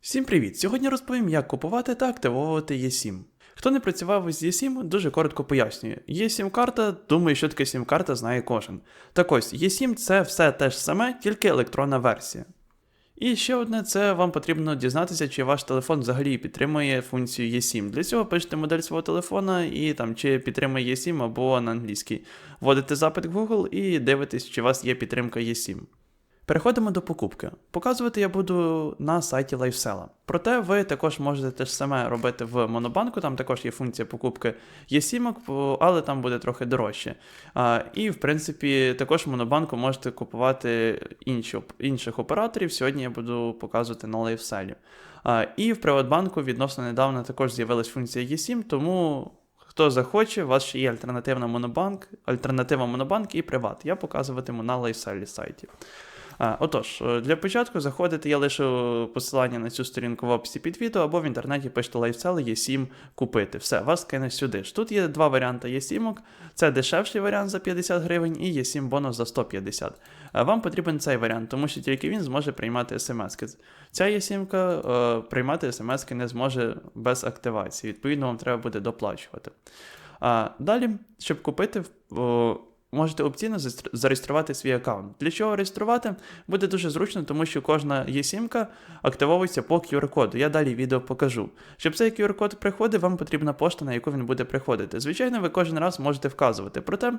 Всім привіт! Сьогодні розповім, як купувати та активовувати eSIM. Хто не працював з eSIM, дуже коротко пояснюю. eSIM карта, думаю, що таке SIM карта знає кожен. Так ось, eSIM це все те ж саме, тільки електронна версія. І ще одне, це вам потрібно дізнатися, чи ваш телефон взагалі підтримує функцію eSIM. Для цього пишете модель свого телефона і там чи підтримує eSIM або на англійській. Вводите запит в Google і дивитесь, чи у вас є підтримка eSIM. Переходимо до покупки. Показувати я буду на сайті LifeSell. Проте ви також можете те ж саме робити в Монобанку, там також є функція покупки eSIM, але там буде трохи дорожче. А, і, в принципі, також в Монобанку можете купувати інші, інших операторів. Сьогодні я буду показувати на LifeSell. А, і в Приватбанку відносно недавно також з'явилась функція eSIM, тому. Хто захоче, у вас ще є альтернативна монобанк, альтернатива монобанк і приват. Я показуватиму на LifeSell сайті. Отож, е, для початку заходите, я лишу посилання на цю сторінку в описі під відео, або в інтернеті пишете LifeSell є7 купити. Все, вас кине сюди ж. Тут є два варіанти є7. Це дешевший варіант за 50 гривень і є7 бонус за 150. А Вам потрібен цей варіант, тому що тільки він зможе приймати смс-ки. Ця є7 е, приймати смс-ки не зможе без активації. Відповідно, вам треба буде доплачувати. Далі, щоб купити, можете опційно зареєструвати свій аккаунт. Для чого реєструвати? Буде дуже зручно, тому що кожна є-сімка активовується по QR-коду. Я далі відео покажу. Щоб цей QR-код приходив, вам потрібна пошта, на яку він буде приходити. Звичайно, ви кожен раз можете вказувати. Проте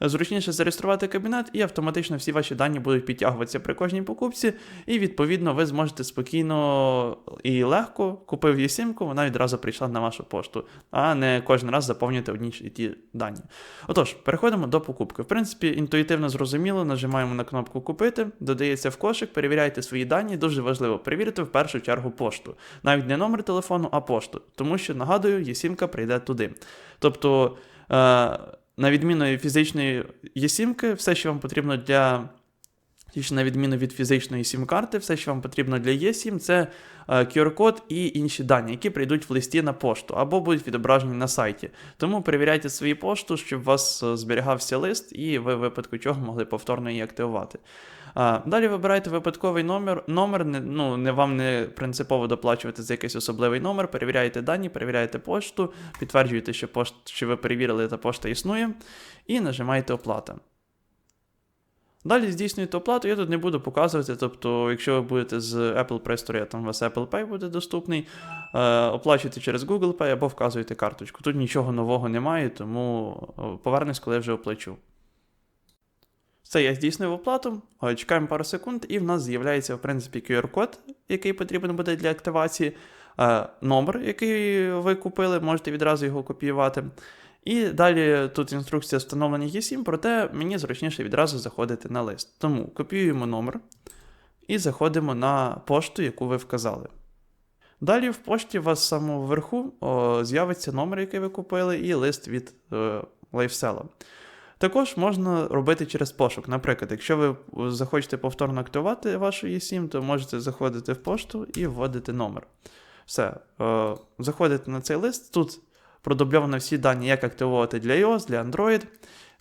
зручніше зареєструвати кабінет, і автоматично всі ваші дані будуть підтягуватися при кожній покупці, і відповідно ви зможете спокійно і легко купив є-сімку, вона відразу прийшла на вашу пошту, а не кожен раз заповнювати одні й ті дані. Отож, переходимо до покупки. В принципі, інтуїтивно зрозуміло, нажимаємо на кнопку Купити, додається в кошик, перевіряйте свої дані. Дуже важливо перевірити в першу чергу пошту. Навіть не номер телефону, а пошту. Тому що, нагадую, є-сімка прийде туди. Тобто, е, на відміну фізичної є-сімки, все, що вам потрібно для. На відміну від фізичної сім-карти, все, що вам потрібно для eSIM, це е, QR-код і інші дані, які прийдуть в листі на пошту або будуть відображені на сайті. Тому перевіряйте свою пошту, щоб у вас е, зберігався лист, і ви в випадку чого могли повторно її активувати. Далі вибирайте випадковий номер. Номер ну, не вам не принципово доплачувати за якийсь особливий номер. Перевіряєте дані, перевіряєте пошту, підтверджуєте, що, пошт, що ви перевірили, та пошта існує, і нажимаєте оплата. Далі здійснюєте оплату, я тут не буду показувати. Тобто, якщо ви будете з Apple Play Store, там у вас Apple Pay буде доступний, е, оплачуєте через Google Pay або вказуєте карточку. Тут нічого нового немає, тому е, повернусь, коли я вже оплачу. Все, я здійснив оплату, е, чекаємо пару секунд, і в нас з'являється, в принципі, QR-код, який потрібен буде для активації, е, номер, який ви купили, можете відразу його копіювати. І далі тут інструкція встановлення eSIM, проте мені зручніше відразу заходити на лист. Тому копіюємо номер і заходимо на пошту, яку ви вказали. Далі в пошті у вас з самого верху о, з'явиться номер, який ви купили, і лист від е, LifeSell. Також можна робити через пошук. Наприклад, якщо ви захочете повторно активувати вашу eSIM, то можете заходити в пошту і вводити номер. Все, е, заходите на цей лист. Тут продубльовано всі дані, як активувати для iOS, для Android.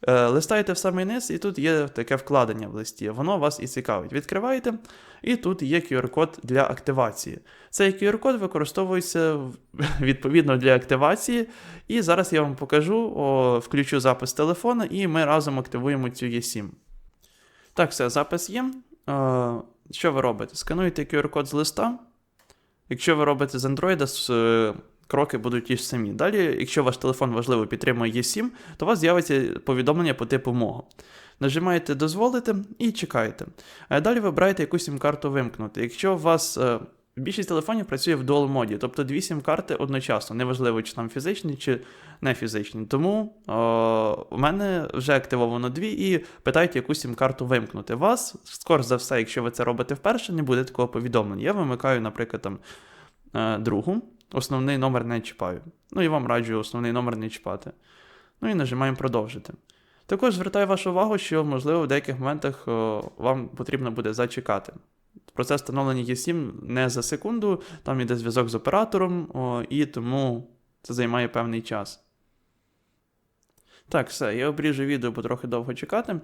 Е, Листаєте в самий низ, і тут є таке вкладення в листі. Воно вас і цікавить. Відкриваєте, і тут є QR-код для активації. Цей QR-код використовується відповідно для активації. І зараз я вам покажу, о, включу запис телефона, і ми разом активуємо цю eSIM. Так, все, запис є. Е, Що ви робите? Скануєте QR-код з листа. Якщо ви робите з Android, е, кроки будуть ті ж самі. Далі, якщо ваш телефон важливо підтримує eSIM, то у вас з'явиться повідомлення по типу мого. Нажимаєте дозволити і чекаєте. А далі вибираєте яку сім-карту вимкнути. Якщо у вас е, більшість телефонів працює в дуал моді, тобто дві сім-карти одночасно, неважливо, чи там фізичні, чи не фізичні. Тому о, у мене вже активовано дві і питають, яку сім-карту вимкнути. Вас, скоро за все, якщо ви це робите вперше, не буде такого повідомлення. Я вимикаю, наприклад, там е, другу, основний номер не чіпаю. Ну і вам раджу основний номер не чіпати. Ну і нажимаємо продовжити. Також звертаю вашу увагу, що, можливо, в деяких моментах о, вам потрібно буде зачекати. Процес встановлення eSIM не за секунду, там йде зв'язок з оператором, о, і тому це займає певний час. Так, все, я обріжу відео, бо трохи довго чекати.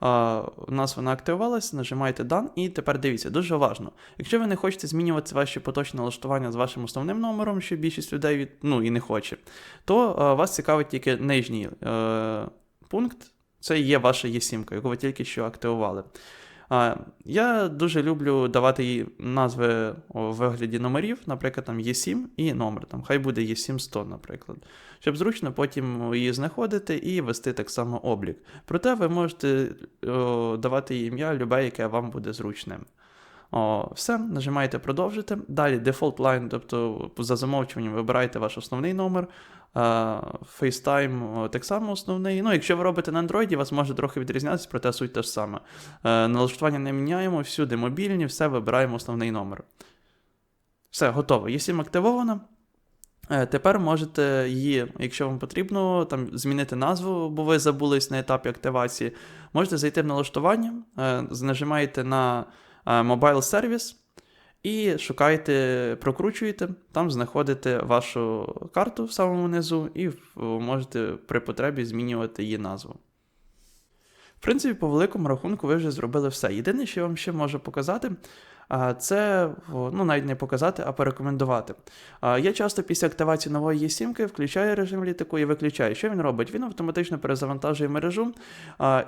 А, у нас вона активувалась, нажимаєте Done, і тепер дивіться, дуже важно. Якщо ви не хочете змінювати ваші поточні налаштування з вашим основним номером, що більшість людей від, ну, і не хоче, то а, вас цікавить тільки нижній е, пункт. Це є ваша eSIM, яку ви тільки що активували. Я дуже люблю давати їй назви у вигляді номерів, наприклад, там eSIM і номер. Там, хай буде eSIM 100, наприклад. Щоб зручно потім її знаходити і вести так само облік. Проте ви можете давати їй ім'я любе, яке вам буде зручним. О, все, нажимаєте продовжити. Далі default line, тобто за замовчуванням вибираєте ваш основний номер. FaceTime так само основний. Ну, якщо ви робите на Android, вас може трохи відрізнятися, проте суть те ж саме. Е, налаштування не міняємо, всюди мобільні, все вибираємо основний номер. Все, готово. Є активовано. Е, Тепер можете її, якщо вам потрібно, там змінити назву, бо ви забулись на етапі активації. Можете зайти в налаштування, е, нажимаєте на е, Mobile Service і шукаєте, прокручуєте, там знаходите вашу карту в самому низу і можете при потребі змінювати її назву. В принципі, по великому рахунку ви вже зробили все. Єдине, що я вам ще можу показати, це ну навіть не показати, а порекомендувати. Я часто після активації нової eSIM включаю режим літаку і виключаю. Що він робить? Він автоматично перезавантажує мережу,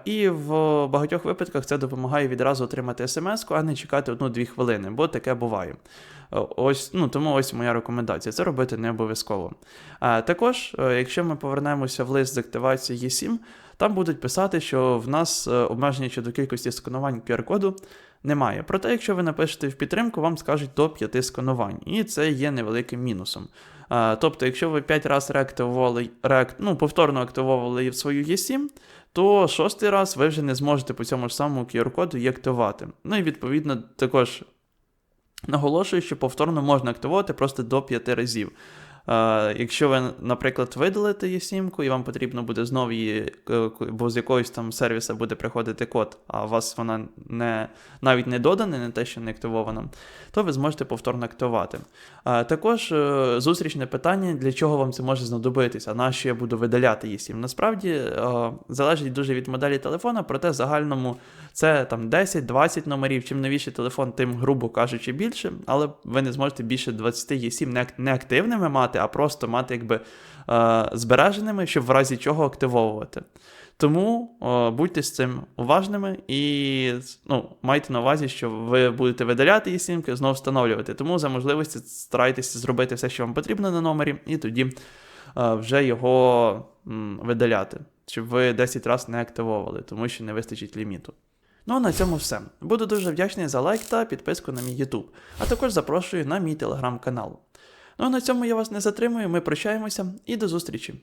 і в багатьох випадках це допомагає відразу отримати смс, а не чекати одну-дві хвилини, бо таке буває. Ось, ну, тому ось моя рекомендація. Це робити не обов'язково. Також, е, якщо ми повернемося в лист з активації eSIM, там будуть писати, що в нас е, обмеження щодо кількості сканувань QR-коду немає. Проте, якщо ви напишете в підтримку, вам скажуть до 5 сканувань, і це є невеликим мінусом. Тобто, якщо ви 5 разів реактивували, реак, ну, повторно активовували в свою eSIM, то шостий раз ви вже не зможете по цьому ж самому QR-коду її активувати. Ну і відповідно також наголошую, що повторно можна активувати просто до 5 разів. Якщо ви, наприклад, видалите eSIM-ку і вам потрібно буде знову її, е, бо з якогось там сервіса буде приходити код, а у вас вона не, навіть не додана, не те, що не активована, то ви зможете повторно активувати. Також е, зустрічне питання, для чого вам це може знадобитися, на що я буду видаляти eSIM. Насправді е, залежить дуже від моделі телефона, проте в загальному це там 10-20 номерів. Чим новіший телефон, тим, грубо кажучи, більше, але ви не зможете більше 20 eSIM не, ак- не активними мати, а просто мати якби е, збереженими, щоб в разі чого активовувати. Тому е, будьте з цим уважними і ну, майте на увазі, що ви будете видаляти eSIM, знову встановлювати. Тому за можливості старайтеся зробити все, що вам потрібно на номері, і тоді е, вже його м, видаляти, щоб ви 10 разів не активовували, тому що не вистачить ліміту. Ну а на цьому все. Буду дуже вдячний за лайк та підписку на мій YouTube, а також запрошую на мій телеграм-канал. Ну а на цьому я вас не затримую, ми прощаємося і до зустрічі!